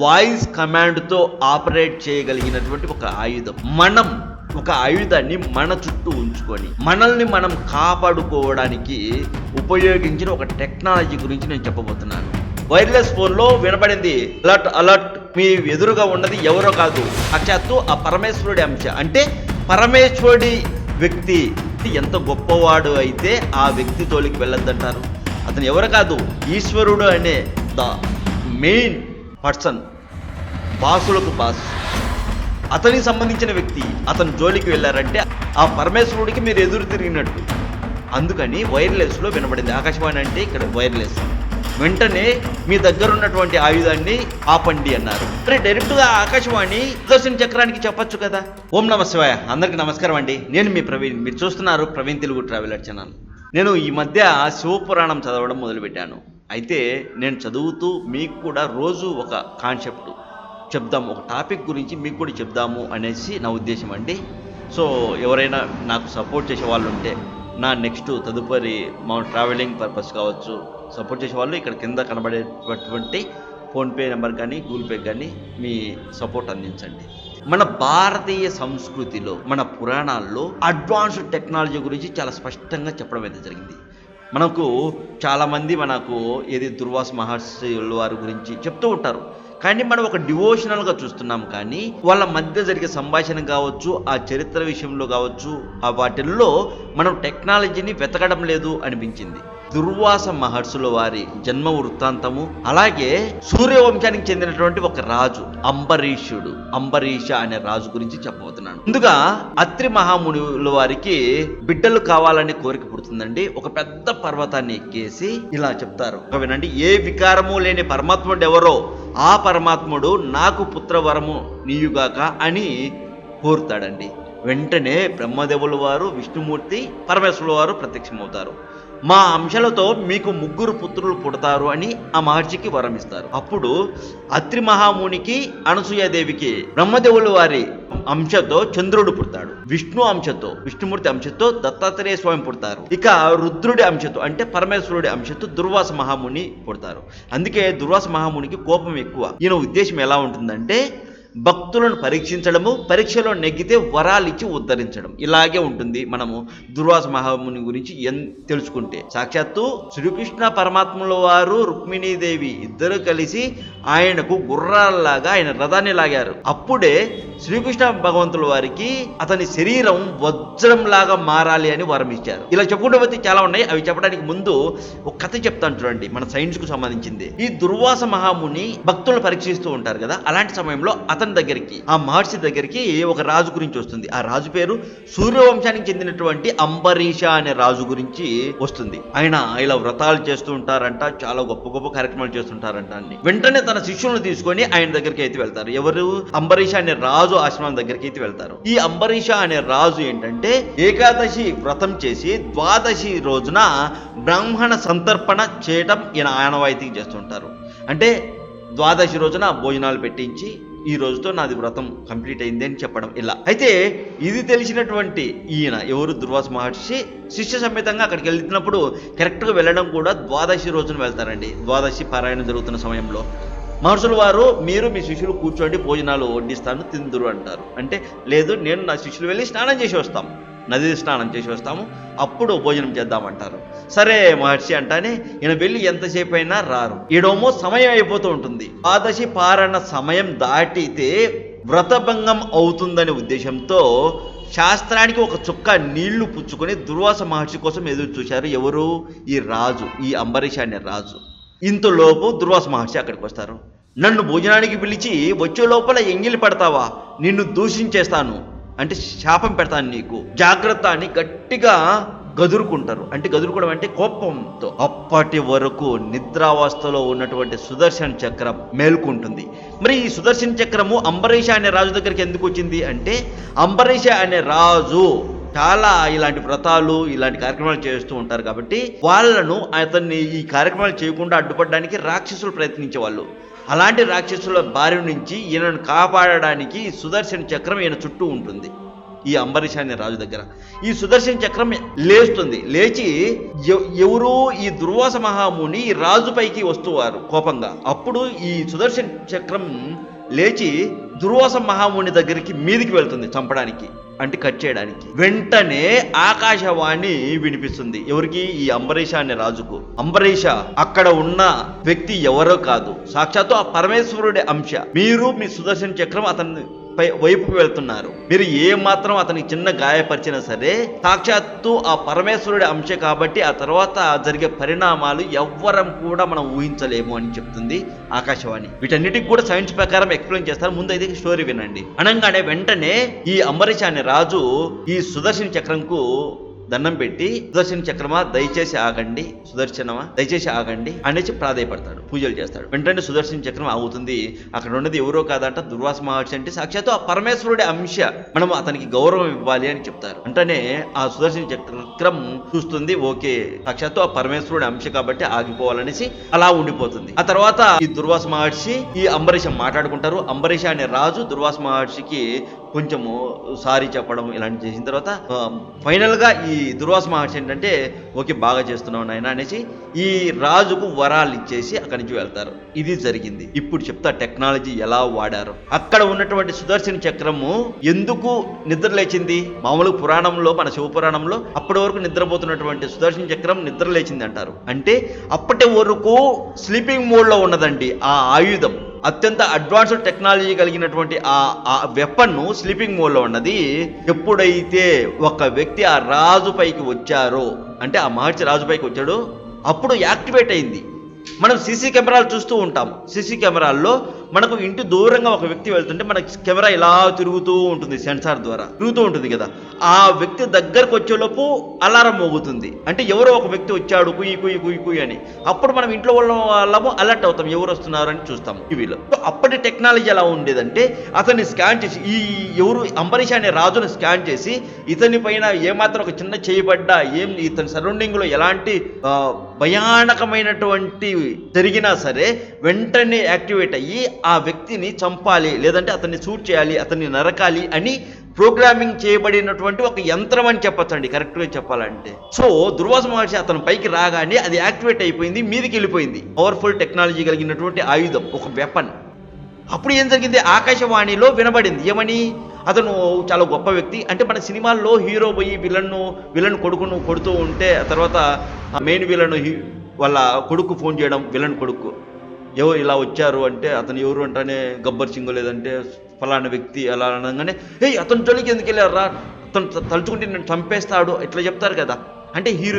Voice కమాండ్తో operate చేయగలిగినటువంటి ఒక ఆయుధం. మనం ఒక ఆయుధాన్ని మన చుట్టూ ఉంచుకొని మనల్ని మనం కాపాడుకోవడానికి ఉపయోగించిన ఒక టెక్నాలజీ గురించి నేను చెప్పబోతున్నాను. వైర్లెస్ ఫోన్లో వినబడింది అలర్ట్ అలర్ట్ మీ ఎదురుగా ఉన్నది ఎవరో కాదు. అక్షాత్తు ఆ పరమేశ్వరుడి అంశ. అంటే పరమేశ్వరుడి వ్యక్తి ఎంత గొప్పవాడు అయితే ఆ వ్యక్తి తోలికి వెళ్ళొద్దంటారు. అతను ఎవరు కాదు? ఈశ్వరుడు అనే ద మెయిన్ పర్సన్. బాసులకు బాస్. అతనికి సంబంధించిన వ్యక్తి అతను జోలికి వెళ్ళారంటే ఆ పరమేశ్వరుడికి మీరు ఎదురు తిరిగినట్టు. అందుకని వైర్లెస్లో వినబడింది. ఆకాశవాణి అంటే ఇక్కడ వైర్లెస్. వెంటనే మీ దగ్గర ఉన్నటువంటి ఆయుధాన్ని ఆపండి అన్నారు. మరి డైరెక్ట్గా ఆకాశవాణి సుదర్శన చక్రానికి చెప్పొచ్చు కదా. ఓం నమ శివాయ. అందరికీ నమస్కారం అండి. నేను మీ ప్రవీణ్. మీరు చూస్తున్నారు ప్రవీణ్ తెలుగు ట్రావెలర్ ఛానల్. నేను ఈ మధ్య శివపురాణం చదవడం మొదలుపెట్టాను. అయితే నేను చదువుతూ మీకు కూడా రోజు ఒక కాన్సెప్ట్. చెప్దాము. ఒక టాపిక్ గురించి మీకు కూడా చెప్దాము అనేసి నా ఉద్దేశం అండి. సో ఎవరైనా నాకు సపోర్ట్ చేసే వాళ్ళు ఉంటే నా నెక్స్ట్ తదుపరి మా ట్రావెలింగ్ పర్పస్ కావచ్చు సపోర్ట్ చేసే వాళ్ళు ఇక్కడ కింద కనబడేటటువంటి ఫోన్పే నెంబర్ కానీ గూగుల్ పే కానీ మీ సపోర్ట్ అందించండి. మన భారతీయ సంస్కృతిలో మన పురాణాల్లో అడ్వాన్స్డ్ టెక్నాలజీ గురించి చాలా స్పష్టంగా చెప్పడం అయితే జరిగింది. మనకు చాలామంది మనకు ఏది దుర్వాస మహర్షి వారి గురించి చెప్తూ ఉంటారు. కానీ మనం ఒక డివోషనల్గా చూస్తున్నాం కానీ వాళ్ళ మధ్య జరిగే సంభాషణ కావచ్చు ఆ చరిత్ర విషయంలో కావచ్చు ఆ వాటిల్లో మనం టెక్నాలజీని వెతకడం లేదు అనిపించింది. దుర్వాస మహర్షుల వారి జన్మ వృత్తాంతము అలాగే సూర్యవంశానికి చెందినటువంటి ఒక రాజు అంబరీషుడు అంబరీష అనే రాజు గురించి చెప్పబోతున్నాను. ముందుగా అత్రి మహామునుల వారికి బిడ్డలు కావాలనే కోరిక పుడుతుందండి. ఒక పెద్ద పర్వతాన్ని ఎక్కేసి ఇలా చెప్తారు. వినండి ఏ వికారము లేని పరమాత్ముడు ఎవరో ఆ పరమాత్ముడు నాకు పుత్రవరము నీయుగాక అని కోరుతాడండి. వెంటనే బ్రహ్మదేవుల వారు విష్ణుమూర్తి పరమేశ్వరుల వారు ప్రత్యక్షమవుతారు. మా అంశలతో మీకు ముగ్గురు పుత్రులు పుడతారు అని ఆ మహర్షికి వరం ఇస్తారు అప్పుడు అత్రి మహామునికి అనసూయాదేవికి బ్రహ్మదేవులు వారి అంశతో చంద్రుడు పుడతాడు. విష్ణు అంశతో విష్ణుమూర్తి అంశతో దత్తాత్రేయ స్వామి పుడతారు. ఇక రుద్రుడి అంశతో అంటే పరమేశ్వరుడి అంశతో దుర్వాస మహాముని పుడతారు. అందుకే దుర్వాస మహామునికి కోపం ఎక్కువ. ఈయన ఉద్దేశం ఎలా ఉంటుందంటే భక్తులను పరీక్షించడము పరీక్షలో నెగ్గితే వరాలిచ్చి ఉద్ధరించడం. ఇలాగే ఉంటుంది మనము దుర్వాస మహాముని గురించి ఎన్ తెలుసుకుంటే. సాక్షాత్తు శ్రీకృష్ణ పరమాత్మల వారు రుక్మిణీదేవి ఇద్దరు కలిసి ఆయనకు గుర్రాల్లాగా ఆయన రథాన్ని లాగారు. అప్పుడే శ్రీకృష్ణ భగవంతుల వారికి అతని శరీరం వజ్రంలాగా మారాలి అని వరం ఇచ్చారు ఇలా చెప్పుకుంటే వచ్చి చాలా ఉన్నాయి. అవి చెప్పడానికి ముందు ఒక కథ చెప్తాను చూడండి మన సైన్స్కు సంబంధించింది. ఈ దుర్వాస మహాముని భక్తులను పరీక్షిస్తూ ఉంటారు కదా అలాంటి సమయంలో అతను దగ్గరికి ఆ మహర్షి దగ్గరికి ఒక రాజు గురించి వస్తుంది? ఆ రాజు పేరు సూర్యవంశానికి చెందినటువంటి అంబరీష అనే రాజు గురించి వస్తుంది. ఆయన ఇలా వ్రతాలు చేస్తూ ఉంటారంట చాలా గొప్ప గొప్ప కార్యక్రమాలు చేస్తుంటారంట అని వెంటనే తన శిష్యులను తీసుకొని ఆయన దగ్గరికి అయితే వెళ్తారు. ఎవరు? అంబరీష అనే రాజు ఆశ్రమం దగ్గరికి అయితే వెళ్తారు. ఈ అంబరీష అనే రాజు ఏంటంటే ఏకాదశి వ్రతం చేసి ద్వాదశి రోజున బ్రాహ్మణ సంతర్పణ చేయటం ఈయన ఆనవాయితీ చేస్తుంటారు. అంటే ద్వాదశి రోజున భోజనాలు పెట్టించి ఈ రోజుతో నాది వ్రతం కంప్లీట్ అయింది అని చెప్పడం ఇలా. అయితే ఇది తెలిసినటువంటి ఈయన ఎవరు? దుర్వాస మహర్షి శిష్య సమేతంగా అక్కడికి వెళ్తున్నప్పుడు కరెక్ట్గా వెళ్ళడం కూడా ద్వాదశి రోజున వెళ్తారండి. ద్వాదశి పారాయణం జరుగుతున్న సమయంలో. మహర్షుల వారు మీరు మీ శిష్యులు కూర్చోండి భోజనాలు వడ్డిస్తాను తిందురు అంటారు. అంటే లేదు నేను నా శిష్యులు వెళ్ళి స్నానం చేసి వస్తాం. నది స్నానం చేసి వస్తాము అప్పుడు భోజనం చేద్దామంటారు. సరే మహర్షి అంటానే ఈయన వెళ్ళి ఎంతసేపు అయినా రారు. ఈడోమో సమయం అయిపోతూ ఉంటుంది. ద్వాదశి పారణ సమయం దాటితే వ్రతభంగం అవుతుందనే ఉద్దేశంతో శాస్త్రానికి ఒక చుక్క నీళ్ళు పుచ్చుకొని దుర్వాస మహర్షి కోసం ఎదురు చూశారు ఎవరు? ఈ రాజు ఈ అంబరీష అనే రాజు. ఇంతలోపు దుర్వాస మహర్షి అక్కడికి వస్తారు. నన్ను భోజనానికి పిలిచి వచ్చే లోపల ఎంగిలి పడతావా? నిన్ను దూషించేస్తాను. అంటే శాపం పెడతాను నీకు. జాగ్రత్త అని గట్టిగా గదురుకుంటారు. అంటే గదురుకోవడం అంటే కోపంతో. అప్పటి వరకు నిద్రావస్థలో ఉన్నటువంటి సుదర్శన చక్రం మేల్కుంటుంది. మరి ఈ సుదర్శన చక్రము అంబరీష అనే రాజు దగ్గరికి ఎందుకు వచ్చింది అంటే అంబరీష అనే రాజు చాలా ఇలాంటి వ్రతాలు ఇలాంటి కార్యక్రమాలు చేస్తూ ఉంటారు కాబట్టి వాళ్ళను అతన్ని ఈ కార్యక్రమాలు చేయకుండా అడ్డుపడడానికి రాక్షసులు ప్రయత్నించేవాళ్ళు. అలాంటి రాక్షసుల బారి నుంచి ఈయనను కాపాడడానికి ఈ సుదర్శన చక్రం ఈయన చుట్టూ ఉంటుంది. ఈ అంబరీష్ అనే రాజు దగ్గర. ఈ సుదర్శన చక్రం లేస్తుంది. లేచి ఎవ- ఎవరు ఈ దుర్వాస మహాముని ఈ రాజుపైకి వస్తువారు కోపంగా. అప్పుడు ఈ సుదర్శన చక్రం లేచి దుర్వాస మహాముని దగ్గరికి మీదికి వెళ్తుంది చంపడానికి. అంటే కట్ చేయడానికి. వెంటనే ఆకాశవాణి వినిపిస్తుంది. ఎవరికి? ఈ అంబరీష అనే రాజుకు. అంబరీష అక్కడ ఉన్న వ్యక్తి ఎవరో కాదు. సాక్షాత్తు ఆ పరమేశ్వరుడి అంశ. మీరు మీ సుదర్శన చక్రం అతన్ని పై వైపుకు వెళ్తున్నారు. మీరు ఏ మాత్రం అతనికి చిన్న గాయపరిచినా సరే సాక్షాత్తు ఆ పరమేశ్వరుడి అంశ కాబట్టి ఆ తర్వాత జరిగే పరిణామాలు ఎవ్వరం కూడా మనం ఊహించలేము అని చెప్తుంది ఆకాశవాణి. వీటన్నిటికి కూడా సైన్స్ ప్రకారం ఎక్స్ప్లెయిన్ చేస్తారు. ముందు అయితే స్టోరీ వినండి. అనగానే వెంటనే ఈ అంబరీష్ అనే రాజు ఈ సుదర్శన చక్రంకు దండం పెట్టి సుదర్శన చక్రమా దయచేసి ఆగండి సుదర్శనమా దయచేసి ఆగండి అనేసి ప్రాధాయపడతాడు పూజలు చేస్తాడు. వెంటనే సుదర్శన చక్రం ఆగుతుంది. అక్కడ ఉన్నది ఎవరో కాదంట దుర్వాస మహర్షి అంటే సాక్షాత్తు ఆ పరమేశ్వరుడి అంశ. మనం అతనికి గౌరవం ఇవ్వాలి అని చెప్తారు. అంటేనే ఆ సుదర్శన చక్రం చూస్తుంది ఓకే సాక్షాత్తు ఆ పరమేశ్వరుడి అంశ కాబట్టి ఆగిపోవాలనేసి అలా ఉండిపోతుంది. ఆ తర్వాత ఈ దుర్వాస మహర్షి ఈ అంబరీష మాట్లాడుకుంటారు. అంబరీష అనే రాజు దుర్వాస మహర్షికి కొంచెము సారీ చెప్పడం ఇలాంటి చేసిన తర్వాత ఫైనల్గా ఈ దుర్వాస మహర్షి ఏంటంటే ఓకే బాగా చేస్తున్నావు నాయన అనేసి ఈ రాజుకు వరాలు ఇచ్చేసి అక్కడి నుంచి వెళ్తారు. ఇది జరిగింది. ఇప్పుడు చెప్తా టెక్నాలజీ ఎలా వాడారు? అక్కడ ఉన్నటువంటి సుదర్శన చక్రము ఎందుకు నిద్ర లేచింది? మామూలు పురాణంలో మన శివపురాణంలో అప్పటి వరకు నిద్రపోతున్నటువంటి సుదర్శన చక్రం నిద్ర లేచింది అంటారు. అంటే అప్పటి వరకు స్లీపింగ్ మోడ్లో ఉన్నదండి ఆ ఆయుధం. అత్యంత అడ్వాన్స్డ్ టెక్నాలజీ కలిగినటువంటి ఆ ఆ వెపన్ స్లీపింగ్ మోడ్లో ఉన్నది. ఎప్పుడైతే ఒక వ్యక్తి ఆ రాజు పైకి వచ్చారో అంటే ఆ మహర్షి రాజు పైకి వచ్చాడో అప్పుడు యాక్టివేట్ అయింది. మనం సీసీ కెమెరాలు చూస్తూ ఉంటాం. సీసీ కెమెరాల్లో మనకు ఇంటి దూరంగా ఒక వ్యక్తి వెళ్తుంటే మన కెమెరా ఇలా తిరుగుతూ ఉంటుంది సెన్సార్ ద్వారా. తిరుగుతూ ఉంటుంది కదా. ఆ వ్యక్తి దగ్గరకు వచ్చేలోపు అలారం మోగుతుంది. అంటే ఎవరో ఒక వ్యక్తి వచ్చాడు కుయ్యి కుయ్యి కుయ్యి కుయ్యి అని. అప్పుడు మనం ఇంట్లో వాళ్ళ వాళ్ళము అలర్ట్ అవుతాం ఎవరు వస్తున్నారు అని చూస్తాం టీవీలో. అప్పటి టెక్నాలజీ ఎలా ఉండేదంటే అతన్ని స్కాన్ చేసి ఈ ఎవరు అంబరీష్ అనే రాజును స్కాన్ చేసి ఇతని పైన ఏమాత్రం ఒక చిన్న చేయబడ్డా ఏం ఇతని సరౌండింగ్లో ఎలాంటి భయానకమైనటువంటి జరిగినా సరే వెంటనే యాక్టివేట్ అయ్యి ఆ వ్యక్తిని చంపాలి లేదంటే అతన్ని షూట్ చేయాలి అతన్ని నరకాలి అని ప్రోగ్రామింగ్ చేయబడినటువంటి ఒక యంత్రం అని చెప్పచ్చండి కరెక్ట్గా చెప్పాలంటే. సో దుర్వాస మహర్షి అతని పైకి రాగానే అది యాక్టివేట్ అయిపోయింది మీదికి వెళ్ళిపోయింది. పవర్ఫుల్ టెక్నాలజీ కలిగినటువంటి ఆయుధం ఒక వెపన్ అప్పుడు ఏం జరిగింది? ఆకాశవాణిలో వినబడింది. ఏమని? అతను చాలా గొప్ప వ్యక్తి. అంటే మన సినిమాల్లో హీరో పోయి విలన్ను విలన్ కొడుకును కొడుతూ ఉంటే ఆ తర్వాత మెయిన్ విలన్ వాళ్ళ కొడుకు ఫోన్ చేయడం విలన్ కొడుకు. ఎవరు ఇలా వచ్చారు అంటే అతను ఎవరు అంటేనే గబ్బర్ సింగ్ లేదంటే ఫలానా వ్యక్తి అలా అనగానే ఏయ్ అతను జోలికి ఎందుకు వెళ్ళారా? అతను తలుచుకుంటే నేను చంపేస్తాడు. ఇట్లా చెప్తారు కదా. అంటే హీరో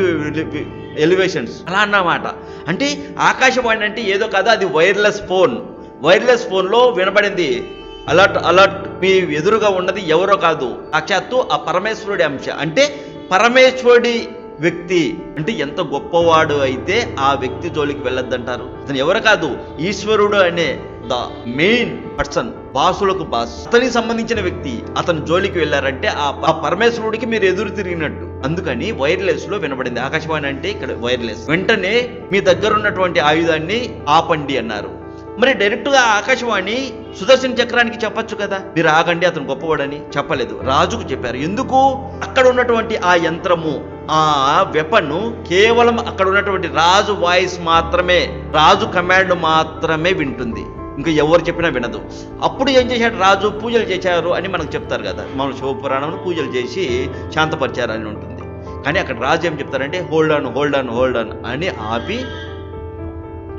ఎలివేషన్స్. అలా అన్నమాట. అంటే ఆకాశవాణి అంటే ఏదో కాదు అది వైర్లెస్ ఫోన్. వైర్లెస్ ఫోన్లో వినబడింది అలర్ట్ అలర్ట్ మీ ఎదురుగా ఉన్నది ఎవరో కాదు. సాక్షాత్తు ఆ పరమేశ్వరుడి అంశ. అంటే పరమేశ్వరుడి వ్యక్తి అంటే ఎంత గొప్పవాడు అయితే ఆ వ్యక్తి జోలికి వెళ్ళొద్దంటారు. అతను ఎవరు కాదు ఈశ్వరుడు అనే ద మెయిన్ పర్సన్ బాసులకు బాస్. అతనికి సంబంధించిన వ్యక్తి అతను జోలికి వెళ్ళారంటే ఆ పరమేశ్వరుడికి మీరు ఎదురు తిరిగినట్టు. అందుకని వైర్లెస్లో వినబడింది. ఆకాశవాణి అంటే ఇక్కడ వైర్లెస్. వెంటనే మీ దగ్గర ఉన్నటువంటి ఆయుధాన్ని ఆపండి అన్నారు. మరి డైరెక్ట్గా ఆకాశవాణి సుదర్శన చక్రానికి చెప్పచ్చు కదా? మీరు ఆగండి అతను గొప్పవాడని చెప్పలేదు. రాజుకు చెప్పారు. ఎందుకు? అక్కడ ఉన్నటువంటి ఆ యంత్రము ఆ వెపన్ కేవలం అక్కడ ఉన్నటువంటి రాజు వాయిస్ మాత్రమే రాజు కమాండ్ మాత్రమే వింటుంది. ఇంకా ఎవరు చెప్పినా వినదు. అప్పుడు ఏం చేశాడు? రాజు పూజలు చేశారు అని మనకు చెప్తారు కదా. మన శివపురాణంలో పూజలు చేసి శాంతపరిచారు అని ఉంటుంది. కానీ అక్కడ రాజు ఏం చెప్తారంటే hold on hold on hold on అని ఆపి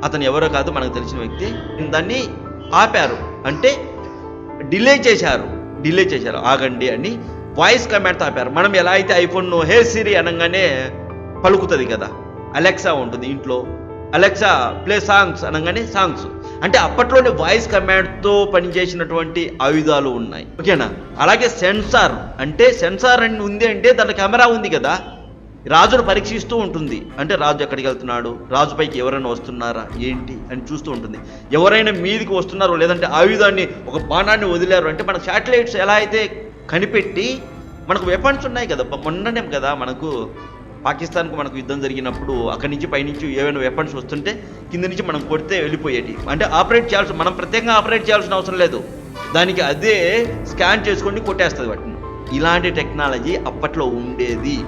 అతను ఎవరో కాదు మనకు తెలిసిన వ్యక్తి. దాన్ని ఆపారు. అంటే డిలే చేశారు. డిలే చేశారు. ఆగండి అని వాయిస్ కమాండ్తో ఆపారు. మనం ఎలా అయితే ఐఫోన్ను హే సిరి అనగానే పలుకుతుంది కదా. అలెక్సా ఉంటుంది ఇంట్లో. అలెక్సా ప్లే సాంగ్స్ అనగానే సాంగ్స్. అంటే అప్పట్లోనే వాయిస్ కమాండ్తో పనిచేసినటువంటి ఆయుధాలు ఉన్నాయి. ఓకేనా? అలాగే సెన్సార్. అంటే సెన్సార్ అని ఉంది అంటే దాని కెమెరా ఉంది కదా. రాజును పరీక్షిస్తూ ఉంటుంది. అంటే రాజు ఎక్కడికి వెళ్తున్నాడు? రాజుపైకి ఎవరైనా వస్తున్నారా? ఏంటి? అని చూస్తూ ఉంటుంది. ఎవరైనా మీదికి వస్తున్నారో లేదంటే ఆయుధాన్ని ఒక బాణాన్ని వదిలారు అంటే మన శాటిలైట్స్ ఎలా అయితే కనిపెట్టి మనకు వెపన్స్ ఉన్నాయి కదా. మొన్ననే కదా మనకు పాకిస్తాన్కు మనకు యుద్ధం జరిగినప్పుడు అక్కడి నుంచి పైనుంచి ఏవైనా వెపన్స్ వస్తుంటే కింద నుంచి మనం కొడితే వెళ్ళిపోయేటి అంటే ఆపరేట్ చేయాల్సి మనం ప్రత్యేకంగా ఆపరేట్ చేయాల్సిన అవసరం లేదు. దానికి అదే స్కాన్ చేసుకొని కొట్టేస్తుంది వాటిని. ఇలాంటి టెక్నాలజీ అప్పట్లో ఉండేది.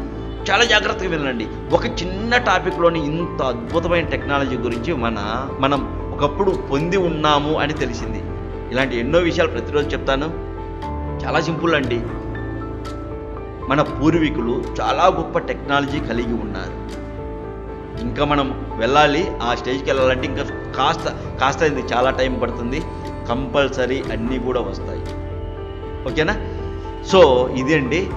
చాలా జాగ్రత్తగా వినండి. ఒక చిన్న టాపిక్లోని ఇంత అద్భుతమైన టెక్నాలజీ గురించి మన మనం ఒకప్పుడు పొంది ఉన్నాము అని తెలిసింది. ఇలాంటి ఎన్నో విషయాలు ప్రతిరోజు చెప్తాను. చాలా సింపుల్ అండి. మన పూర్వీకులు చాలా గొప్ప టెక్నాలజీ కలిగి ఉన్నారు. ఇంకా మనం వెళ్ళాలి ఆ స్టేజ్కి వెళ్ళాలంటే ఇంకా కాస్త కాస్త ఇది చాలా టైం పడుతుంది. కంపల్సరీ అన్నీ కూడా వస్తాయి. ఓకేనా? సో ఇది అండి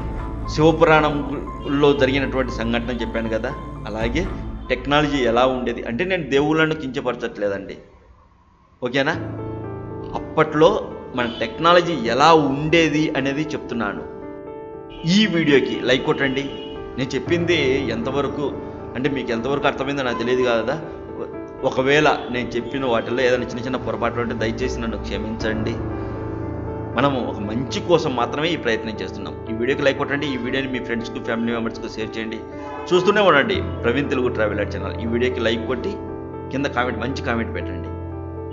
శివపురాణంలో జరిగినటువంటి సంఘటన చెప్పాను కదా? అలాగే టెక్నాలజీ ఎలా ఉండేది? అంటే నేను దేవుళ్ళను కించపరచట్లేదండి. ఓకేనా? అప్పట్లో మన టెక్నాలజీ ఎలా ఉండేది అనేది చెప్తున్నాను. ఈ వీడియోకి లైక్ కొట్టండి. నేను చెప్పింది ఎంతవరకు అంటే మీకు ఎంతవరకు అర్థమైందో నాకు తెలియదు కదా? ఒకవేళ నేను చెప్పిన వాటిల్లో ఏదైనా చిన్న చిన్న పొరపాట్లు ఉంటే దయచేసి నన్ను క్షమించండి. మనము ఒక మంచి కోసం మాత్రమే ఈ ప్రయత్నం చేస్తున్నాం. ఈ వీడియోకి లైక్ కొట్టండి ఈ వీడియోని మీ ఫ్రెండ్స్కు ఫ్యామిలీ మెంబర్స్కు షేర్ చేయండి. చూస్తూనే ఉండండి ప్రవీణ్ తెలుగు ట్రావెలర్ ఛానల్ ఈ వీడియోకి లైక్ కొట్టి కింద కామెంట్ మంచి కామెంట్ పెట్టండి.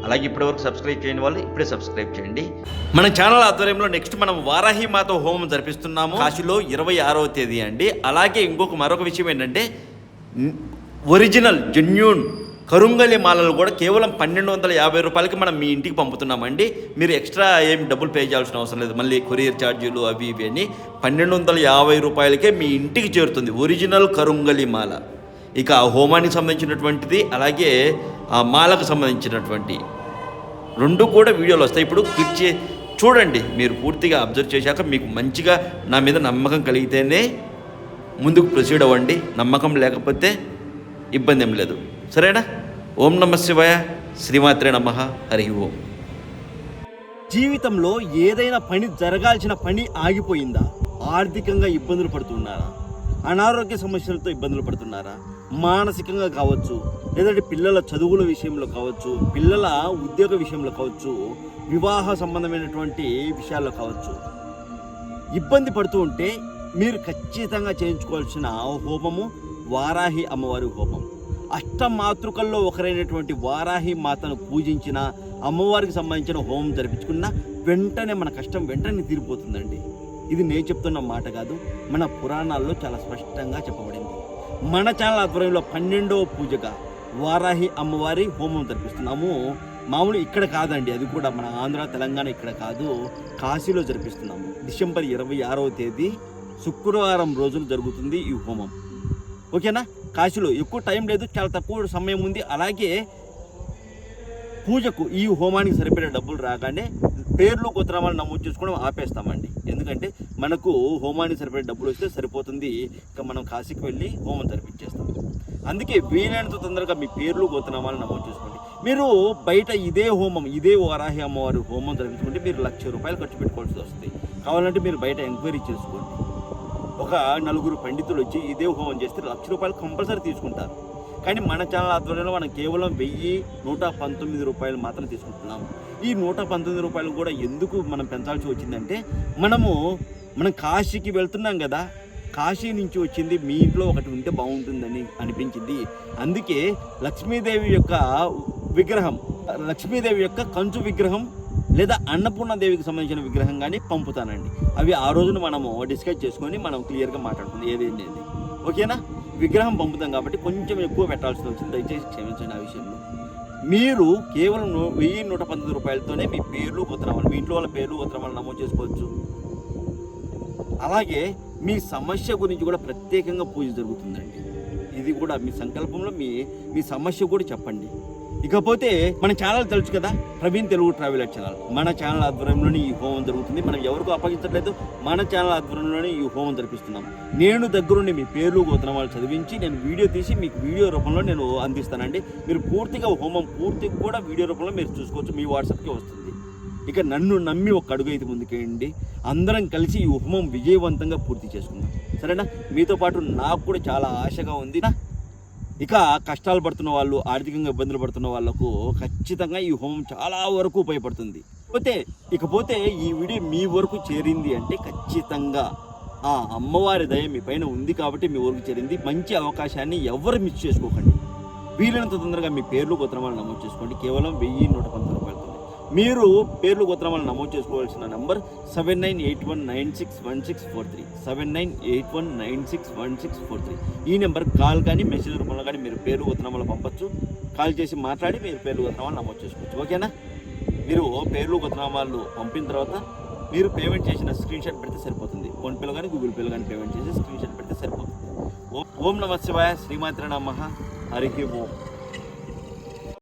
అలాగే ఇప్పటివరకు సబ్స్క్రైబ్ చేయని వాళ్ళు ఇప్పుడే సబ్స్క్రైబ్ చేయండి. మన ఛానల్ ఆధ్వర్యంలో నెక్స్ట్ మనం వారాహి మాత హోమం జరిపిస్తున్నాము. కాశీలో ఇరవై ఆరవ తేదీ అండి. అలాగే ఇంకొక మరొక విషయం ఏంటంటే ఒరిజినల్ జెన్యూన్ కరుంగలి మాలలు కూడా కేవలం పన్నెండు వందల యాభై రూపాయలకి మనం మీ ఇంటికి పంపుతున్నామండి. మీరు ఎక్స్ట్రా ఏం డబ్బులు పే చేయాల్సిన అవసరం లేదు. మళ్ళీ కొరియర్ ఛార్జీలు అవి ఇవి అని పన్నెండు వందల యాభై రూపాయలకే మీ ఇంటికి చేరుతుంది. ఒరిజినల్ కరుంగలి మాల. ఇక ఆ హోమానికి సంబంధించినటువంటిది అలాగే ఆ మాలకు సంబంధించినటువంటి రెండు కూడా వీడియోలు వస్తాయి. ఇప్పుడు క్లిక్ చే చూడండి. మీరు పూర్తిగా అబ్జర్వ్ చేశాక మీకు మంచిగా నా మీద నమ్మకం కలిగితేనే ముందుకు ప్రొసీడ్ అవ్వండి. నమ్మకం లేకపోతే ఇబ్బంది ఏం లేదు. సరేనా? ఓం నమ శివాయ. శ్రీమాత్రే నమ. హరి ఓం. జీవితంలో ఏదైనా పని జరగాల్సిన పని ఆగిపోయిందా? ఆర్థికంగా ఇబ్బందులు పడుతున్నారా? అనారోగ్య సమస్యలతో ఇబ్బందులు పడుతున్నారా? మానసికంగా కావచ్చు లేదంటే పిల్లల చదువుల విషయంలో కావచ్చు పిల్లల ఉద్యోగ విషయంలో కావచ్చు వివాహ సంబంధమైనటువంటి విషయాల్లో కావచ్చు. ఇబ్బంది పడుతూ ఉంటే మీరు ఖచ్చితంగా చేయించుకోవాల్సిన హోమము వారాహి అమ్మవారి హోమం. అష్టమాతృకల్లో ఒకరైనటువంటి వారాహి మాతను పూజించిన అమ్మవారికి సంబంధించిన హోమం జరిపించుకున్న వెంటనే మన కష్టం వెంటనే తీరిపోతుందండి. ఇది నేను చెప్తున్న మాట కాదు మన పురాణాల్లో చాలా స్పష్టంగా చెప్పబడింది. మన ఛానల్ ఆధ్వర్యంలో పన్నెండవ పూజగా వారాహి అమ్మవారి హోమం జరిపిస్తున్నాము. మామూలు ఇక్కడ కాదండి అది కూడా మన ఆంధ్ర తెలంగాణ ఇక్కడ కాదు కాశీలో జరిపిస్తున్నాము. డిసెంబర్ ఇరవై ఆరవ తేదీ శుక్రవారం రోజున జరుగుతుంది ఈ హోమం. ఓకేనా? కాశీలో ఎక్కువ టైం లేదు చాలా తక్కువ సమయం ఉంది. అలాగే పూజకు ఈ హోమానికి సరిపడే డబ్బులు రాగానే పేర్లు గోత్రామాలు నమోదు చేసుకోవడం ఆపేస్తామండి. ఎందుకంటే మనకు హోమానికి సరిపడే డబ్బులు వస్తే సరిపోతుంది. ఇక మనం కాశీకి వెళ్ళి హోమం జరిపించేస్తాం. అందుకే వీలైనంత తొందరగా మీ పేర్లు గోత్రనామాలు నమోదు చేసుకోండి. మీరు బయట ఇదే హోమం ఇదే వారాహి అమ్మవారి హోమం జరిపించుకుంటే మీరు లక్ష రూపాయలు ఖర్చు పెట్టుకోవాల్సి వస్తుంది. కావాలంటే మీరు బయట ఎంక్వైరీ చేసుకోండి. ఒక నలుగురు పండితులు వచ్చి ఇదే హోమం చేస్తే లక్ష రూపాయలు కంపల్సరీ తీసుకుంటారు. కానీ మన ఛానల్ ఆధ్వర్యంలో మనం కేవలం వెయ్యి నూట పంతొమ్మిది రూపాయలు మాత్రం తీసుకుంటున్నాం. ఈ నూట పంతొమ్మిది రూపాయలు కూడా ఎందుకు మనం పెంచాల్సి వచ్చిందంటే మనము మనం కాశీకి వెళ్తున్నాం కదా కాశీ నుంచి వచ్చింది మీ ఇంట్లో ఒకటి ఉంటే బాగుంటుందని అనిపించింది. అందుకే లక్ష్మీదేవి యొక్క విగ్రహం లక్ష్మీదేవి యొక్క కంచు విగ్రహం లేదా అన్నపూర్ణదేవికి సంబంధించిన విగ్రహం కానీ పంపుతానండి. అవి ఆ రోజున మనము డిస్కస్ చేసుకొని మనం క్లియర్గా మాట్లాడుకుంది ఏదేంటి ఓకేనా? విగ్రహం పంపుతాం కాబట్టి కొంచెం ఎక్కువ పెట్టాల్సి వచ్చింది దయచేసి క్షమించండి ఆ విషయంలో. మీరు కేవలం వెయ్యి నూట పంతొమ్మిది రూపాయలతోనే మీ పేర్లు గోత్రమాలు మీ ఇంట్లో వాళ్ళ పేర్లు గోత్రమాలు నమోదు చేసుకోవచ్చు. అలాగే మీ సమస్య గురించి కూడా ప్రత్యేకంగా పూజ జరుగుతుందండి. ఇది కూడా మీ సంకల్పంలో మీ మీ సమస్య కూడా చెప్పండి. ఇకపోతే మన ఛానల్ తెలుసు కదా ప్రవీణ్ తెలుగు ట్రావెల్ ఛానల్ మన ఛానల్ ఆధ్వర్యంలోనే ఈ హోమం జరుగుతుంది. మనం ఎవరికూ అప్పగించట్లేదు మన ఛానల్ ఆధ్వర్యంలోనే ఈ హోమం జరిపిస్తున్నాం. నేను దగ్గరుండి మీ పేర్లు వాళ్ళు చదివించి నేను వీడియో తీసి మీకు వీడియో రూపంలో నేను అందిస్తానండి. మీరు పూర్తిగా హోమం పూర్తిగా కూడా వీడియో రూపంలో మీరు చూసుకోవచ్చు మీ వాట్సాప్కి వస్తుంది. ఇక నన్ను నమ్మి ఒక అడుగు అయితే ముందుకేయండి. అందరం కలిసి ఈ హోమం విజయవంతంగా పూర్తి చేసుకుందాం. సరేనా? మీతో పాటు నాకు కూడా చాలా ఆశగా ఉంది. ఇక కష్టాలు పడుతున్న వాళ్ళు ఆర్థికంగా ఇబ్బందులు పడుతున్న వాళ్ళకు ఖచ్చితంగా ఈ హోమం చాలా వరకు ఉపయోగపడుతుంది. పోతే ఇకపోతే ఈ వీడియో మీ వరకు చేరింది అంటే ఖచ్చితంగా ఆ అమ్మవారి దయ మీ పైన ఉంది కాబట్టి మీ వరకు చేరింది. మంచి అవకాశాన్ని ఎవరు మిస్ చేసుకోకండి. వీలైనంత తొందరగా మీ పేర్లు గోత్రమాలు నమోదు చేసుకోండి. కేవలం వెయ్యి నూట పంతొమ్మిది మీరు పేర్లు గోత్రమాలను నమోదు చేసుకోవాల్సిన number seven nine eight one nine six one six four three seven nine eight one nine six one six four three ఈ నెంబర్ కాల్ కానీ మెసేజ్ రూపంలో కానీ మీరు పేర్లు గోత్రమాలు పంపొచ్చు. కాల్ చేసి మాట్లాడి మీరు పేర్లు గోత్రమాలు నమోదు చేసుకోవచ్చు. ఓకేనా? మీరు పేర్లు గోత్రనామాలు పంపిన తర్వాత మీరు పేమెంట్ చేసిన స్క్రీన్ షాట్ పెడితే సరిపోతుంది. ఫోన్పేలో కానీ గూగుల్ పేలో కానీ పేమెంట్ చేసి స్క్రీన్ షాట్ పెడితే సరిపోతుంది. ఓం ఓం నమ శివాయ శ్రీమాత్ర నమ. హరి ఓం.